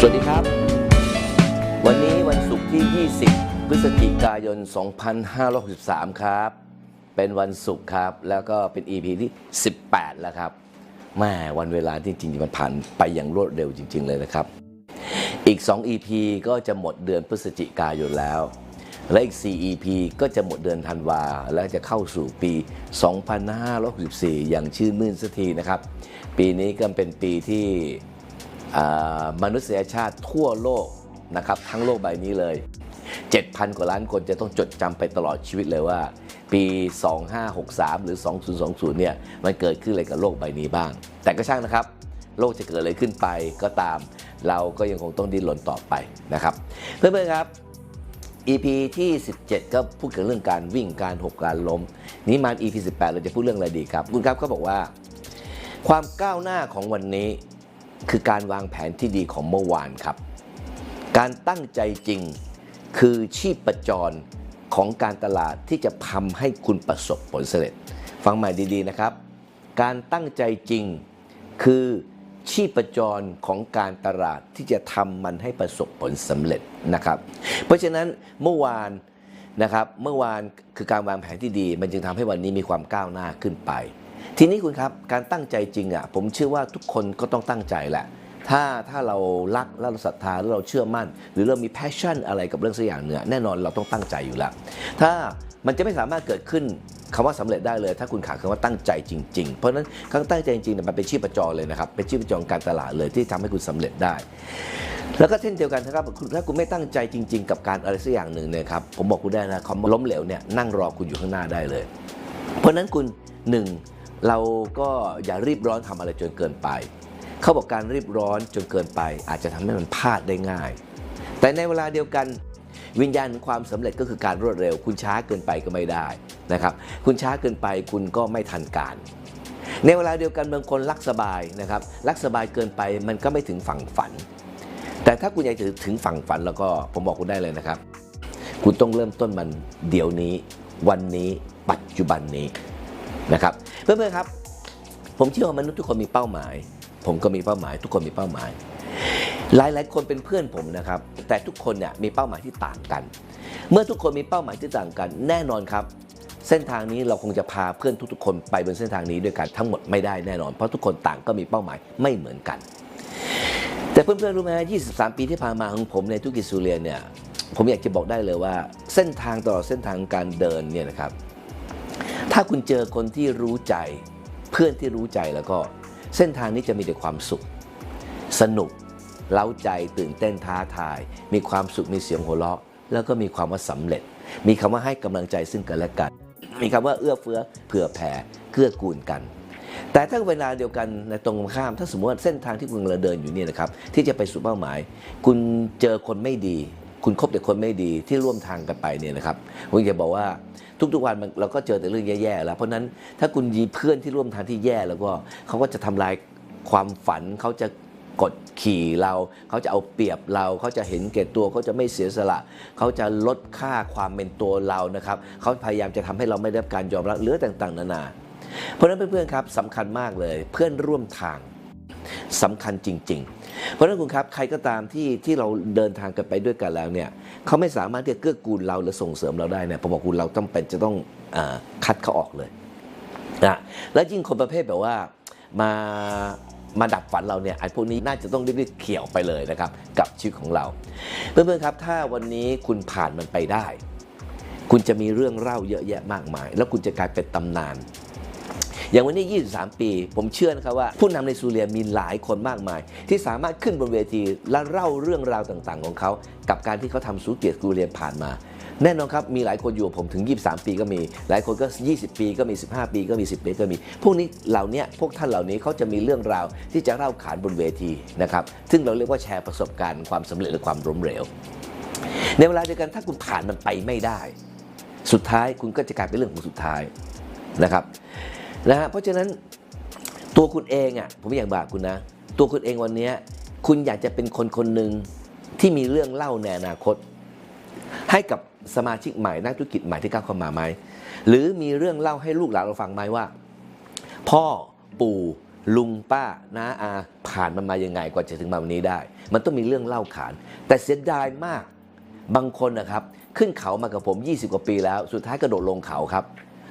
สวัสดีครับ วันนี้วันศุกร์ที่ 20 พฤศจิกายน 2563 ครับ เป็นวันศุกร์ครับ แล้วก็เป็น EP ที่ 18 แล้วครับแม่วันเวลาที่จริงๆมันผ่านไปอย่างรวดเร็วจริง ๆ เลยนะครับ อีก 2 EP ก็จะหมดเดือนพฤศจิกายนแล้ว และอีก 4 EP ก็จะหมดเดือนธันวา และจะเข้าสู่ปี 2564 อย่างชื่นมื่นสักทีนะครับ ปีนี้ก็เป็นปีที่ มนุษยชาติทั่วโลกนะครับทั้งโลกใบนี้เลย 7,000 กว่าล้านคนจะต้องจดจำไปตลอดชีวิตเลยว่า ปี 2563 หรือ 2020 เนี่ยมันเกิดขึ้นอะไรกับโลกใบนี้บ้าง แต่ก็ช่างนะครับ โลกจะเกิดอะไรขึ้นไปก็ตาม เราก็ยังคงต้องดิ้นรนต่อไปนะครับ เพื่อนๆครับ EP ที่ 17 ก็พูดถึงเรื่องการวิ่งการหกการล้ม นี้มา EP 18 เราจะพูดเรื่องอะไรดีครับ คุณครับก็บอกว่า ความก้าวหน้าของวันนี้ คือการวางแผนที่ดีของเมื่อวานครับ การตั้งใจจริงคือชีพจรของการตลาดที่จะทำให้คุณประสบผลสำเร็จ ฟังใหม่ดีๆนะครับ การตั้งใจจริงคือชีพจรของการตลาดที่จะทำมันให้ประสบผลสำเร็จนะครับ เพราะฉะนั้นเมื่อวานนะครับเมื่อวานคือการวางแผนที่ดี มันจึงทำให้วันนี้มีความก้าวหน้าขึ้นไป ทีนี้คุณครับการตั้งใจจริงอะผมเชื่อว่าทุกคนก็ต้องตั้งใจแหละถ้าถ้าเรารักและเราศรัทธาหรือเราเชื่อมั่น หรือเรามี passion อะไรกับเรื่องสักอย่างเนี่ยแน่นอนเราต้องตั้งใจอยู่แล้ว ถ้ามันจะไม่สามารถเกิดขึ้นคำว่าสำเร็จได้เลย ถ้าคุณขาดคำว่าตั้งใจจริง ๆ เพราะฉะนั้นคำว่าตั้งใจจริงๆเนี่ยมันเป็นชีพจรเลยนะครับเป็นชีพจรการตลาดเลยที่ทำให้คุณสำเร็จได้ แล้วก็เช่นเดียวกันนะครับคุณถ้าคุณไม่ตั้งใจจริง ๆ กับการอะไรสักอย่างหนึ่งเนี่ยครับผมบอกคุณได้นะคำว่าล้มเหลวเนี่ยนั่งรอคุณอยู่ข้างหน้าได้เลย เพราะฉะนั้นคุณหนึ่ง เราก็อย่ารีบร้อนทำอะไรจนเกินไป เขาบอกการรีบร้อนจนเกินไป อาจจะทำให้มันพลาดได้ง่าย แต่ในเวลาเดียวกันวิญญาณความสำเร็จก็คือการรวดเร็ว คุณช้าเกินไปก็ไม่ได้นะครับ คุณช้าเกินไปคุณก็ไม่ทันการ ในเวลาเดียวกันบางคนรักสบายนะครับรักสบายเกินไปมันก็ไม่ถึงฝั่งฝัน แต่ถ้าคุณอยากจะถึงฝั่งฝันแล้วก็ผมบอกคุณได้เลยนะครับ คุณต้องเริ่มต้นมันเดี๋ยวนี้ วันนี้ปัจจุบันนี้ นะครับเพื่อนๆครับ ผมเชื่อว่ามนุษย์ทุกคนมีเป้าหมาย ผมก็มีเป้าหมาย ทุกคนมีเป้าหมาย หลายๆคนเป็นเพื่อนผมนะครับ แต่ทุกคนเนี่ยมีเป้าหมายที่ต่างกัน เมื่อทุกคนมีเป้าหมายที่ต่างกัน แน่นอนครับ เส้นทางนี้เราคงจะพาเพื่อนทุกๆ คนไปบนเส้นทางนี้ด้วยกันทั้งหมดไม่ได้แน่นอน เพราะทุกคนต่างก็มีเป้าหมายไม่เหมือนกัน แต่เพื่อนๆรู้ไหม23 ปีที่ผ่านมาของผมในธุรกิจซูเรียนเนี่ยผมอยากจะบอกได้เลยว่า เส้นทางตลอดเส้นทางการเดินเนี่ยนะครับ ถ้าคุณเจอคนที่รู้ใจ เพื่อนที่รู้ใจแล้วก็ เส้นทางนี้จะมีแต่ความสุข สนุก เล้าใจตื่นเต้นท้าทาย มีความสุขมีเสียงหัวเราะ แล้วก็มีความว่าสำเร็จ มีคำว่าให้กำลังใจซึ่งกันและกัน มีคำว่าเอื้อเฟื้อเผื่อแผ่เกื้อกูลกันแต่ถ้าเวลาเดียวกันในตรงข้าม ถ้าสมมติว่าเส้นทางที่คุณกำลังเดินอยู่เนี่ยนะครับ ที่จะไปสู่เป้าหมาย คุณเจอคนไม่ดี คุณคบแต่คนไม่ดีที่ร่วมทางกันไปเนี่ยนะครับผมจะบอกว่าทุกๆวันมันเราก็เจอแต่เรื่องแย่ๆแล้ว เพราะนั้นถ้าคุณมีเพื่อนที่ร่วมทางที่แย่แล้วก็เขาก็จะทำลายความฝันเขาจะกดขี่เรา เขาจะเอาเปรียบเรา เขาจะเห็นแก่ตัว เขาจะไม่เสียสละ เขาจะลดค่าความเป็นตัวเรานะครับ เขาพยายามจะทำให้เราไม่ได้รับการยอมรับหรือต่างๆ นานา เพราะฉะนั้นเพื่อนๆครับสำคัญมากเลย เพื่อนร่วมทาง สำคัญจริง ๆ เพราะฉะนั้นคุณครับใครก็ตามที่ที่เราเดินทางกันไปด้วยกันแล้วเนี่ยเขาไม่สามารถที่จะเกื้อกูลเราหรือส่งเสริมเราได้เนี่ยผมบอกคุณเราต้องเป็นจะต้องอคัดเขาออกเลยนะแล้วยิ่งคนประเภทแบบว่ามามาดับฝันเราเนี่ยไอ้พวกนี้น่าจะต้องรีบๆเขี่ยวไปเลยนะครับ กับชีวิตของเรา เพื่อนๆครับ ถ้าวันนี้คุณผ่านมันไปได้ คุณจะมีเรื่องเล่าเยอะแยะมากมาย แล้วคุณจะกลายเป็นตำนาน อย่างวันนี้ 23 ปี ผมเชื่อนะครับว่าผู้นำในซูเรียมีหลายคนมากมาย ที่สามารถขึ้นบนเวทีและเล่าเรื่องราวต่างๆ ของเขา กับการที่เขาทำสูเกียรติซูเรียผ่านมาแน่นอนครับ มีหลายคนอยู่กับผมถึง 23 ปีก็มี หลายคนก็ 20 ปีก็มี 15 ปีก็มี 10 ปีก็มี พวกนี้เหล่านี้พวกท่านเหล่านี้เขาจะมีเรื่องราวที่จะเล่าขานบนเวทีนะครับ ซึ่งเราเรียกว่าแชร์ประสบการณ์ความสำเร็จหรือความล้มเหลว ในเวลาเดียวกันถ้าคุณผ่านมันไปไม่ได้ สุดท้ายคุณก็จะกลายเป็นเรื่องของสุดท้ายนะครับ นะฮะเพราะฉะนั้นตัวคุณเองอะผมอยากบอกคุณนะ ตัวคุณเองวันนี้คุณอยากจะเป็นคนคนหนึ่งที่มีเรื่องเล่าในอนาคต ให้กับสมาชิกใหม่นักธุรกิจใหม่ที่ก้าวเข้ามาไหมหรือมีเรื่องเล่าให้ลูกหลานเราฟังไหมว่า พ่อปู่ลุงป้าน้าอาผ่านมันมายังไงกว่าจะถึงมาวันนี้ได้ มันต้องมีเรื่องเล่าขาน แต่เสียดายมากบางคนนะครับ ขึ้นเขามากับผม 20 กว่าปีแล้ว สุดท้ายกระโดดลงเขาครับ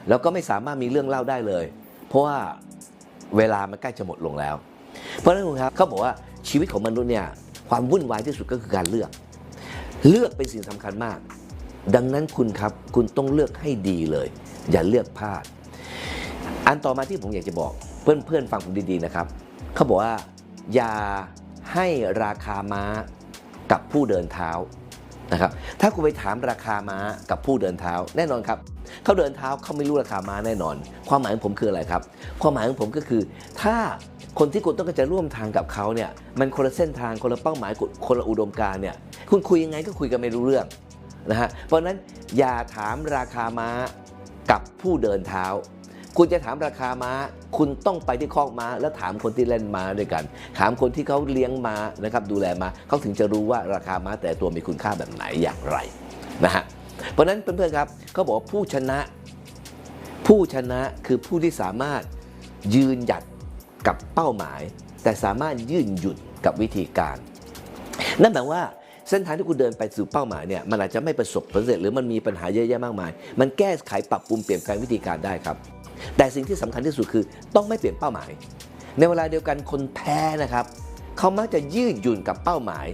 แล้วก็ไม่สามารถมีเรื่องเล่าได้เลย เพราะว่าเวลามันใกล้จะหมดลงแล้ว เพราะฉะนั้นคุณครับเขาบอกว่าชีวิตของมนุษย์เนี่ยความวุ่นวายที่สุดก็คือการเลือก เลือกเป็นสิ่งสำคัญมาก ดังนั้นคุณครับคุณต้องเลือกให้ดีเลย อย่าเลือกพลาด อันต่อมาที่ผมอยากจะบอก เพื่อนๆฟังผมดีๆนะครับเขาบอกว่าอย่าให้ราคาม้ากับผู้เดินเท้า นะครับถ้าคุณไปถามราคาม้ากับผู้เดินเท้าแน่นอนครับเขาเดินเท้าเขาไม่รู้ราคาม้าแน่นอน ความหมายของผมคืออะไรครับ ความหมายของผมก็คือ ถ้าคนที่คุณต้องการจะร่วมทางกับเขาเนี่ยมันคนละเส้นทางคนละเป้าหมายคนละอุดมการเนี่ยคุณคุยยังไงก็คุยกันไม่รู้เรื่องนะฮะเพราะนั้นอย่าถามราคาม้ากับผู้เดินเท้า คุณจะถามราคาม้า คุณต้องไปที่คอกม้า แล้วถามคนที่เล่นม้าด้วยกัน ถามคนที่เขาเลี้ยงม้านะครับดูแลม้าเขาถึงจะรู้ว่าราคาม้าแต่ตัวมีคุณค่าแบบไหนอย่างไรนะฮะเพราะนั้นเพื่อนๆครับเขาบอกผู้ชนะ ผู้ชนะคือผู้ที่สามารถยืนหยัดกับเป้าหมาย แต่สามารถยืนหยุดกับวิธีการ นั่นแปลว่าเส้นทางที่คุณเดินไปสู่เป้าหมายเนี่ยมันอาจจะไม่ประสบผลสำเร็จหรือมันมีปัญหาเยอะแยะมากมาย มันแก้ไขปรับปรุงเปลี่ยนแปลงวิธีการได้ครับ แต่สิ่งที่สำคัญที่สุดคือต้องไม่เปลี่ยนเป้าหมาย ในเวลาเดียวกันคนแพ้นะครับเขามักจะยืดหยุ่นกับเป้าหมาย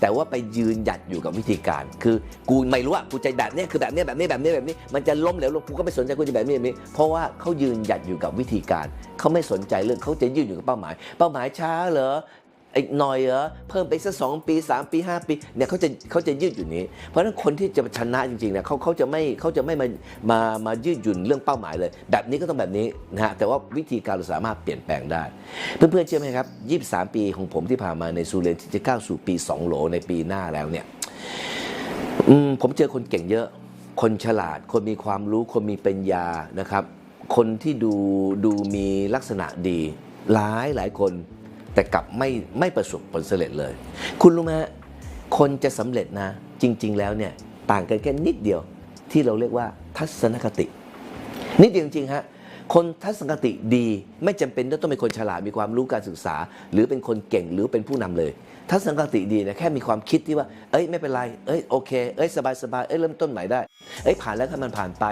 แต่ว่าไปยืนหยัดอยู่กับวิธีการ คือกูไม่รู้อะกูใจแบบเนี้ยคือแบบเนี้ยแบบนี้แบบนี้แบบนี้ มันจะล้มเหลวลงกูก็ไม่สนใจกูจะแบบนี้แบบนี้ เพราะว่าเขายืนหยัดอยู่กับวิธีการเขาไม่สนใจเรื่องเขาจะยืนอยู่กับเป้าหมาย เป้าหมายช้าเหรอ อีกหน่อยเหรอเพิ่มไปสักสองปี 3 ปี 5 ปีเนี่ยเขาจะเขาจะยืดอยู่นี้ เพราะฉะนั้นคนที่จะชนะจริงๆเนี่ยเขาเขาจะไม่เขาจะไม่มามามายืดหยุ่นเรื่องเป้าหมายเลย แบบนี้ก็ต้องแบบนี้นะฮะแต่ว่าวิธีการเราสามารถเปลี่ยนแปลงได้ เพื่อนๆเชื่อไหมครับ 23 ปีของผมที่ผ่านมาในซูเรนที่จะก้าวสู่ปี 2 โหลในปีหน้าแล้วเนี่ยมผมเจอคนเก่งเยอะ คนฉลาด คนมีความรู้คนมีปัญญานะครับ คนที่ดูดูมีลักษณะดีหลายหลายคน แต่กลับไม่ไม่ประสบผลสำเร็จเลย คุณรู้ไหมคนจะสำเร็จนะ จริง ๆ แล้วเนี่ยต่างกันแค่นิดเดียวที่เราเรียกว่าทัศนคติ นิดเดียวจริงฮะ คนทัศนคติดีไม่จำเป็นต้องเป็นคนฉลาดมีความรู้การศึกษา หรือเป็นคนเก่งหรือเป็นผู้นำเลย ทัศนคติดีนะแค่มีความคิดที่ว่า เอ้ยไม่เป็นไร เอ้ยโอเค เอ้ยสบายสบายเอ้ยเริ่มต้นใหม่ได้ เอ้ยผ่านแล้วถ้ามันผ่านไป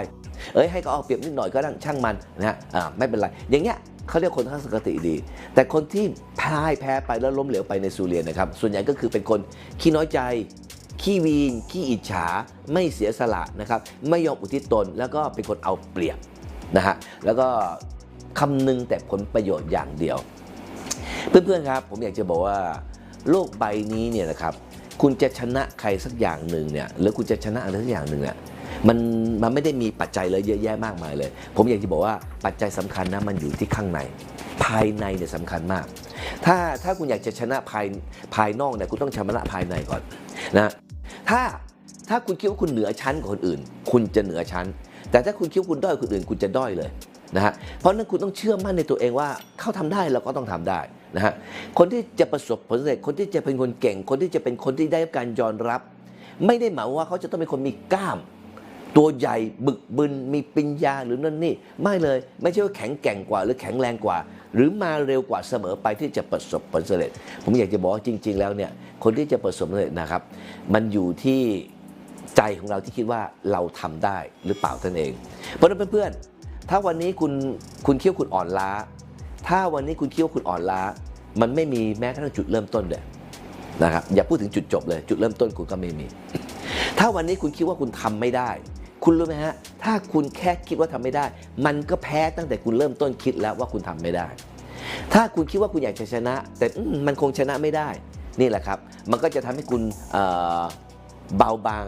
เอ้ยให้เขาเอาเปรียบนิดหน่อยก็ได้ช่างมันนะฮะอ่าไม่เป็นไร อย่างเงี้ยเขาเรียกคนทัศนคติดี แต่คนที่พ่ายแพ้ไปแล้วล้มเหลวไปในซูเรียนนะครับ ส่วนใหญ่ก็คือเป็นคนขี้น้อยใจขี้วีนขี้อิจฉาไม่เสียสละนะครับไม่ยอมอุทิศตนแล้วก็เป็นคนเอาเปรียบ นะฮะแล้วก็คำนึงแต่ผลประโยชน์อย่างเดียว เพื่อนๆครับ ผมอยากจะบอกว่าโลกใบนี้เนี่ยนะครับคุณจะชนะใครสักอย่างหนึ่งเนี่ยหรือคุณจะชนะอะไรสักอย่างหนึ่งเนี่ยมันมันไม่ได้มีปัจจัยเลยเยอะแยะมากมายเลย ผมอยากจะบอกว่าปัจจัยสำคัญนะมันอยู่ที่ข้างใน ภายในเนี่ยสำคัญมาก ถ้าถ้าคุณอยากจะชนะภายภายนอกเนี่ยคุณต้องชนะภายในก่อนนะถ้าถ้าคุณคิดว่าคุณเหนือชั้นกว่าคนอื่น คุณจะเหนือชั้น แต่ถ้าคุณคิดว่าคุณด้อยคนอื่นคุณจะด้อยเลยนะฮะเพราะนั้นคุณต้องเชื่อมั่นในตัวเองว่าเขาทำได้เราก็ต้องทำได้นะฮะคนที่จะประสบผลสำเร็จคนที่จะเป็นคนเก่ง คนที่จะเป็นคนที่ได้รับการยอมรับ ไม่ได้หมายว่าเขาจะต้องเป็นคนมีกล้าม ตัวใหญ่บึกบึนมีปัญญาหรือนั่นนี่ ไม่เลยไม่ใช่ว่าแข็งแกร่งกว่า หรือแข็งแรงกว่า หรือมาเร็วกว่าเสมอไปที่จะประสบผลสำเร็จ ผมอยากจะบอกว่าจริง ๆ แล้วเนี่ยคนที่จะประสบผลสำเร็จนะครับ มันอยู่ที่ ใจของเราที่คิดว่าเราทำได้หรือเปล่าท่านเอง เพราะฉะนั้นเพื่อนๆ ถ้าวันนี้คุณคุณคิดว่าคุณอ่อนล้า ถ้าวันนี้คุณคิดว่าคุณอ่อนล้า มันไม่มีแม้กระทั่งจุดเริ่มต้นเลยนะครับอย่าพูดถึงจุดจบเลย จุดเริ่มต้นคุณก็ไม่มี ถ้าวันนี้คุณคิดว่าคุณทำไม่ได้ คุณรู้ไหมฮะถ้าคุณแค่คิดว่าทำไม่ได้ มันก็แพ้ตั้งแต่คุณเริ่มต้นคิดแล้วว่าคุณทำไม่ได้ ถ้าคุณคิดว่าคุณอยากจะชนะ แต่มันคงชนะไม่ได้ นี่แหละครับ มันก็จะทำให้คุณเบาบาง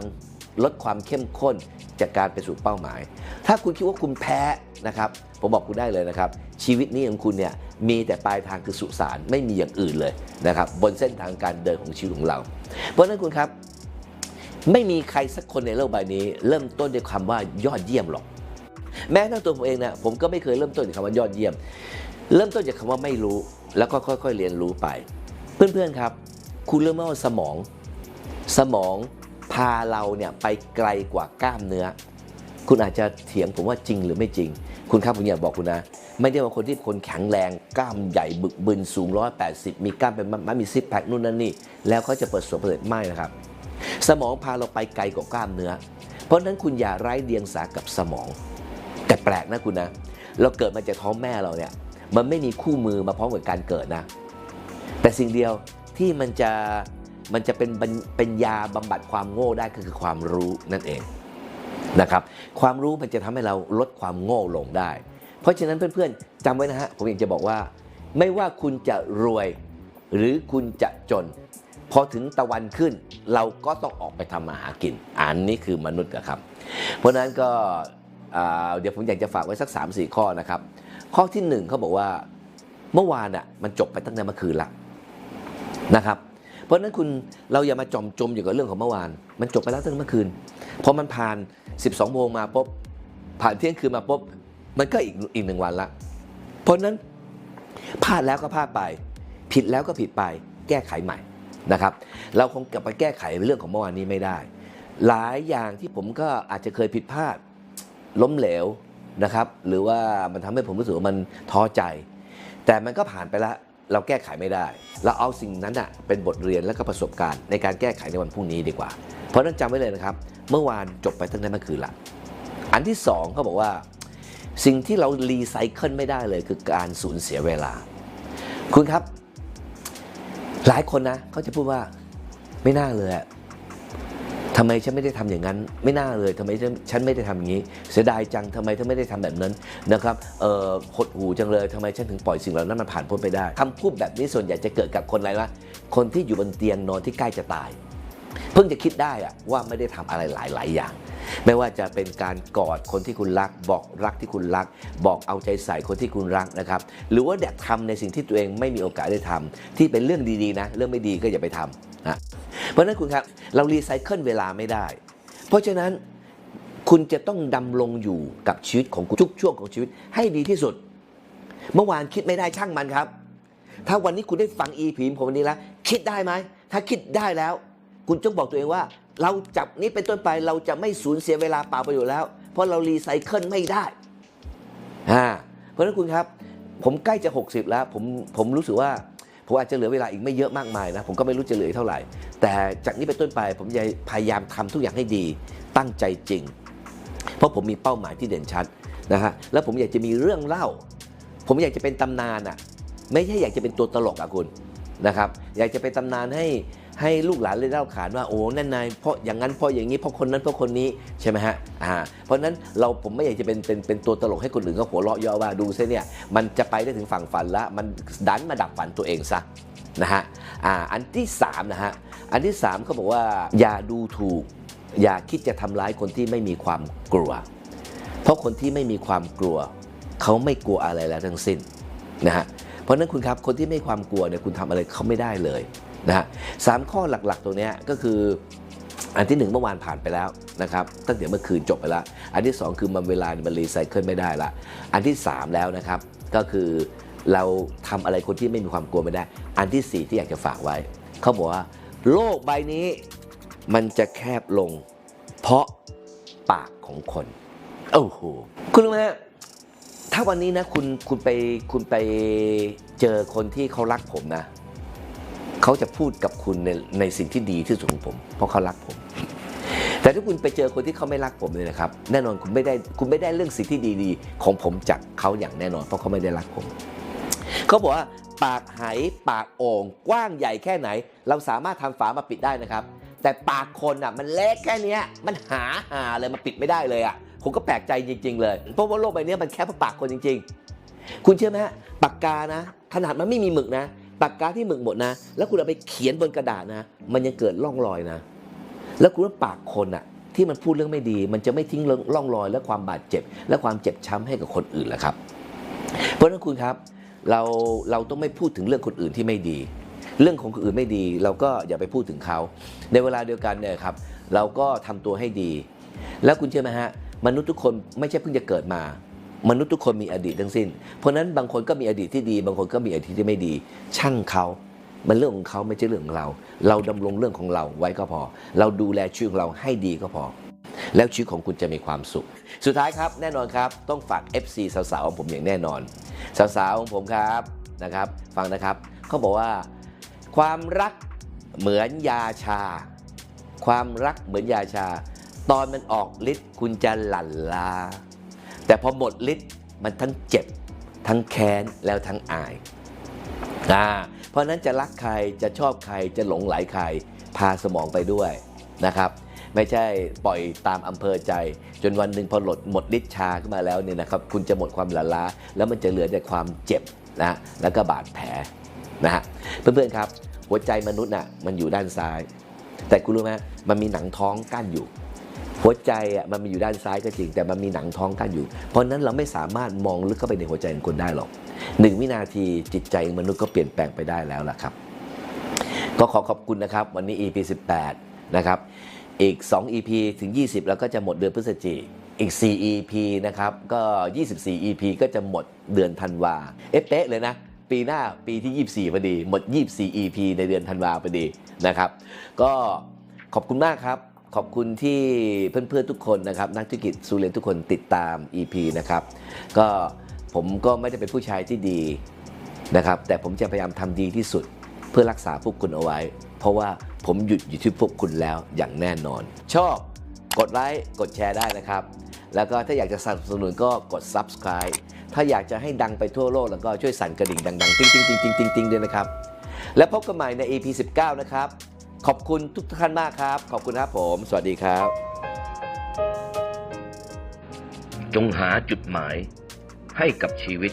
ลดความเข้มข้นจากการไปสู่เป้าหมาย ถ้าคุณคิดว่าคุณแพ้นะครับ ผมบอกคุณได้เลยนะครับ ชีวิตนี้ของคุณเนี่ยมีแต่ปลายทางคือสุสานไม่มีอย่างอื่นเลยนะครับ บนเส้นทางการเดินของชีวิตของเรา เพราะฉะนั้นคุณครับ ไม่มีใครสักคนในโลกใบนี้ เริ่มต้นด้วยคำว่ายอดเยี่ยมหรอก แม้ทั้งตัวผมเองเนี่ยผมก็ไม่เคยเริ่มต้นจากคำว่ายอดเยี่ยม เริ่มต้นจากคำว่าไม่รู้ แล้วก็ค่อย ๆ เรียนรู้ไป เพื่อนๆครับ คุณเริ่มว่าสมอง สมอง พาเราเนี่ยไปไกลกว่ากล้ามเนื้อ คุณอาจจะเถียงผมว่าจริงหรือไม่จริง คุณครับผมอยากบอกคุณนะ ไม่ได้ว่าคนที่คนแข็งแรงกล้ามใหญ่บึกบึนสูง 180 มีกล้ามเป็นมัดมีซิปแพคนู่นนั่นนี่ แล้วเขาจะเปิดสวนเปิดไม่นะครับ สมองพาเราไปไกลกว่ากล้ามเนื้อ เพราะฉะนั้นคุณอย่าไร้เดียงสากับสมอง แต่แปลกนะคุณนะ เราเกิดมาจากท้องแม่เราเนี่ยมันไม่มีคู่มือมาพร้อมกับการเกิดนะ แต่สิ่งเดียวที่มันจะ มันจะเป็นเป็นยาบำบัดความโง่ได้ก็คือความรู้นั่นเองนะครับความรู้มันจะทำให้เราลดความโง่ลงได้ เพราะฉะนั้นเพื่อนๆจำไว้นะฮะผมอยากจะบอกว่า ไม่ว่าคุณจะรวยหรือคุณจะจน พอถึงตะวันขึ้น เราก็ต้องออกไปทำมาหากิน อันนี้คือมนุษย์ครับ เพราะฉะนั้นก็เดี๋ยวผมอยากจะฝากไว้สัก 3 4 ข้อนะครับ ข้อที่1เขาบอกว่าเมื่อวานอะมันจบไปตั้งแต่เมื่อคืนละนะครับ เพราะฉะนั้นคุณเราอย่ามาจอมจมอยู่กับเรื่องของเมื่อวาน มันจบไปแล้วตั้งแต่เมื่อคืนพอมันผ่าน 12โมงมาปุ๊บผ่านเที่ยงคืนมาปุ๊บมันก็อีกอีกหนึ่งวันละ เพราะฉะนั้นพลาดแล้วก็พลาดไป ผิดแล้วก็ผิดไป แก้ไขใหม่นะครับ เราคงกลับไปแก้ไขเรื่องของเมื่อวานนี้ไม่ได้ หลายอย่างที่ผมก็อาจจะเคยผิดพลาดล้มเหลวนะครับ หรือว่ามันทำให้ผมรู้สึกว่ามันท้อใจ แต่มันก็ผ่านไปแล้ว เราแก้ไขไม่ได้ เราเอาสิ่งนั้นอะเป็นบทเรียนและก็ประสบการณ์ในการแก้ไขในวันพรุ่งนี้ดีกว่า เพราะนั้นจำไว้เลยนะครับ เมื่อวานจบไปตั้งแต่เมื่อคืนละ อันที่สองเขาบอกว่า สิ่งที่เรารีไซเคิลไม่ได้เลยคือการสูญเสียเวลา คุณครับ หลายคนนะเขาจะพูดว่าไม่น่าเลยอะ ทำไมฉันไม่ได้ทำอย่างนั้น ไม่น่าเลยทำไมฉันไม่ได้ทำอย่างนี้ เสียดายจังทำไมเธอไม่ได้ทำแบบนั้นนะครับเอ่อหดหูจังเลยทำไมฉันถึงปล่อยสิ่งเหล่านั้นมันผ่านพ้นไปได้คำพูดแบบนี้ส่วนใหญ่จะเกิดกับคนอะไรวะคนที่อยู่บนเตียงนอนที่ใกล้จะตาย เพิ่งจะคิดได้อะว่าไม่ได้ทำอะไรหลาย ๆ อย่าง ไม่ว่าจะเป็นการกอดคนที่คุณรัก บอกรักที่คุณรัก บอกเอาใจใส่คนที่คุณรักนะครับ หรือว่าแดกทำในสิ่งที่ตัวเองไม่มีโอกาสได้ทำที่เป็นเรื่องดี ๆ นะ เรื่องไม่ดีก็อย่าไปทำนะเพราะฉะนั้นคุณครับเรารีไซเคิลเวลาไม่ได้ เพราะฉะนั้นคุณจะต้องดำรงอยู่กับชีวิตของคุณทุกช่วงของชีวิตให้ดีที่สุด เมื่อวานคิดไม่ได้ช่างมันครับ ถ้าวันนี้คุณได้ฟังอีพีผมวันนี้แล้วคิดได้ไหมถ้าคิดได้แล้ว คุณจงบอกตัวเองว่า เราจับนี้เป็นต้นไปเราจะไม่สูญเสียเวลาเปล่าประโยชน์แล้ว เพราะเรารีไซเคิลไม่ได้อ่าเพราะฉะนั้นคุณครับ ผมใกล้จะ 60 แล้ว ผมผมรู้สึกว่าผมอาจจะเหลือเวลาอีกไม่เยอะมากมายนะผมก็ไม่รู้จะเหลืออกเท่าไหร่ แต่จากนี้เป็นต้นไปผมจะพยายามทำทุกอย่างให้ดีตั้งใจจริง เพราะผมมีเป้าหมายที่เด่นชัดนะฮะแล้วผมอยากจะมีเรื่องเล่า ผมอยากจะเป็นตำนานอะไม่ใช่อยากจะเป็นตัวตลกอะคุณนะครับ อยากจะเป็นตำนานให้ ให้ลูกหลานเลยเล่าขานว่าโอ้นั่นนายเพราะอย่างนั้นเพราะอย่างนี้เพราะคนนั้นเพราะคนนี้ใช่ไหมฮะอ่าเพราะนั้นเราผมไม่อยากจะเป็นเป็นเป็นตัวตลกให้คนอื่นก็หัวเราะเยาะว่าดูซิเนี่ยมันจะไปได้ถึงฝั่งฝันละมันดันมาดับฝันตัวเองซะนะฮะอ่าอันที่สามนะฮะอันที่สามเขาบอกว่าอย่าดูถูก อย่าคิดจะทำร้ายคนที่ไม่มีความกลัว เพราะคนที่ไม่มีความกลัว เขาไม่กลัวอะไรแล้วทั้งสิ้นนะฮะเพราะนั้นคุณครับคนที่ไม่ความกลัวเนี่ยคุณทำอะไรเขาไม่ได้เลย นะฮะสามข้อหลักๆ ตัวเนี้ยก็คืออันที่หนึ่งเมื่อวานผ่านไปแล้วนะครับตั้งแต่เมื่อคืนจบไปแล้ว อันที่สองคือมันเวลามันรีไซเคิลไม่ได้ละอันที่สามแล้วนะครับ ก็คือเราทำอะไรคนที่ไม่มีความกลัวไม่ได้ อันที่สี่ที่อยากจะฝากไว้ เขาบอกว่า โลกใบนี้มันจะแคบลง เพราะปากของคนโอ้โหคุณรู้ไหมฮะถ้าวันนี้นะคุณคุณไปคุณไปเจอคนที่เขารักผมนะ เขาจะพูดกับคุณในในสิ่งที่ดีที่สุดของผม เพราะเขารักผม แต่ถ้าคุณไปเจอคนที่เขาไม่รักผมเลยนะครับ แน่นอนคุณไม่ได้คุณไม่ได้เรื่องสิ่งที่ดีๆ ของผมจากเขาอย่างแน่นอน เพราะเขาไม่ได้รักผม เขาบอกว่าปากไหปากโอ่งกว้างใหญ่แค่ไหน เราสามารถทำฝามาปิดได้นะครับ แต่ปากคนอะมันเล็กแค่นี้มันหาหาเลยมาปิดไม่ได้เลยอะผมก็แปลกใจจริง ๆ เลย เพราะว่าโลกใบนี้มันแค่เพราะปากคนจริง ๆ คุณเชื่อไหมฮะปากกานะ ขนาดมันไม่มีหมึกนะ ปากกาที่หมึกหมดนะ แล้วคุณเอาไปเขียนบนกระดาษนะ มันยังเกิดร่องรอยนะ แล้วคุณว่าปากคนอะที่มันพูดเรื่องไม่ดี มันจะไม่ทิ้งร่องรอย และความบาดเจ็บ และความเจ็บช้ำให้กับคนอื่นแหละครับ เพราะฉะนั้นคุณครับเราเราต้องไม่พูดถึงเรื่องคนอื่นที่ไม่ดี เรื่องของคนอื่นไม่ดี เราก็อย่าไปพูดถึงเขา ในเวลาเดียวกันเนี่ยครับ เราก็ทำตัวให้ดี แล้วคุณเชื่อไหมฮะมนุษย์ทุกคนไม่ใช่เพิ่งจะเกิดมา มนุษย์ทุกคนมีอดีตทั้งสิ้น เพราะนั้นบางคนก็มีอดีตที่ดี บางคนก็มีอดีตที่ไม่ดี ช่างเขา มันเรื่องของเขาไม่ใช่เรื่องของเรา เราดำรงเรื่องของเราไว้ก็พอ เราดูแลชีวิตของเราให้ดีก็พอ แล้วชีวิตของคุณจะมีความสุข สุดท้ายครับแน่นอนครับ ต้องฝาก FC สาวๆของผมอย่างแน่นอน สาวๆของผมครับนะครับ ฟังนะครับเขาบอกว่า ความรักเหมือนยาชา ความรักเหมือนยาชา ตอนมันออกฤทธิ์คุณจะหลั่นลา พอหมดฤทธิ์มันทั้งเจ็บ ทั้งแค้นแล้วทั้งอายอ่าเพราะฉะนั้นจะรักใครจะชอบใครจะหลงไหลใครพาสมองไปด้วยนะครับไม่ใช่ปล่อยตามอำเภอใจ จนวันหนึ่งพอหลดหมดฤทธิ์ชาขึ้นมาแล้วเนี่ยนะครับคุณจะหมดความหลาล้า แล้วมันจะเหลือแต่ความเจ็บนะแล้วก็บาดแผลนะฮะเพื่อนๆครับ หัวใจมนุษย์น่ะมันอยู่ด้านซ้าย แต่คุณรู้ไหมมันมีหนังท้องกั้นอยู่ หัวใจอะมันมีอยู่ด้านซ้ายก็จริง แต่มันมีหนังท้องกั้นอยู่ เพราะนั้นเราไม่สามารถมองลึกเข้าไปในหัวใจของคนได้หรอกหนึ่งวินาทีจิตใจมนุษย์ก็เปลี่ยนแปลงไปได้แล้วล่ะครับ ก็ขอขอบคุณนะครับ วันนี้ EP 18 นะครับ อีก 2 EP ถึง 20 แล้วก็จะหมดเดือนพฤศจิกอีก 4 EP นะครับ ก็ 24 EP ก็จะหมดเดือนธันวาเอ๊ะเป๊ะเลยนะ ปีหน้าปีที่ 24พอดี หมด 24 EP ในเดือนธันวาพอดีนะครับ ก็ขอบคุณมากครับ ขอบคุณที่เพื่อนๆทุกคนนะครับ นักธุรกิจซูเรนทุกคนติดตาม EP นะครับ ก็ผมก็ไม่ได้เป็นผู้ชายที่ดีนะครับ แต่ผมจะพยายามทำดีที่สุดเพื่อรักษาพวกคุณเอาไว้ เพราะว่าผมหยุดอยู่ที่พวกคุณแล้วอย่างแน่นอน ชอบกดไลค์กดแชร์ได้นะครับ แล้วก็ถ้าอยากจะสนับสนุนก็กด subscribe ถ้าอยากจะให้ดังไปทั่วโลกแล้วก็ช่วยสั่นกระดิ่งดังๆ ติ๊งติ๊งติ๊งติ๊งติ๊งติ๊งด้วยนะครับ และพบกันใหม่ใน EP 19 นะครับ ขอบคุณทุกท่านมากครับ ขอบคุณครับผม สวัสดีครับ จงหาจุดหมายให้กับชีวิต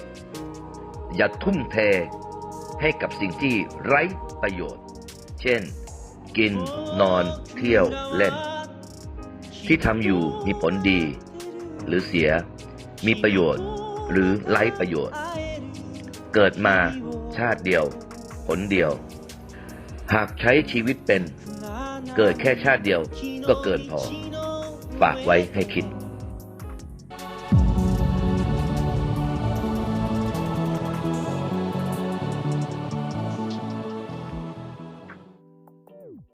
อย่าทุ่มเทให้กับสิ่งที่ไร้ประโยชน์ เช่น กินนอน เที่ยวเล่น ที่ทำอยู่มีผลดี หรือเสีย มีประโยชน์ หรือไร้ประโยชน์ เกิดมาชาติเดียว ผลเดียว หากใช้ชีวิตเป็น เกิดแค่ชาติเดียวก็เกินพอ ฝากไว้ให้คิด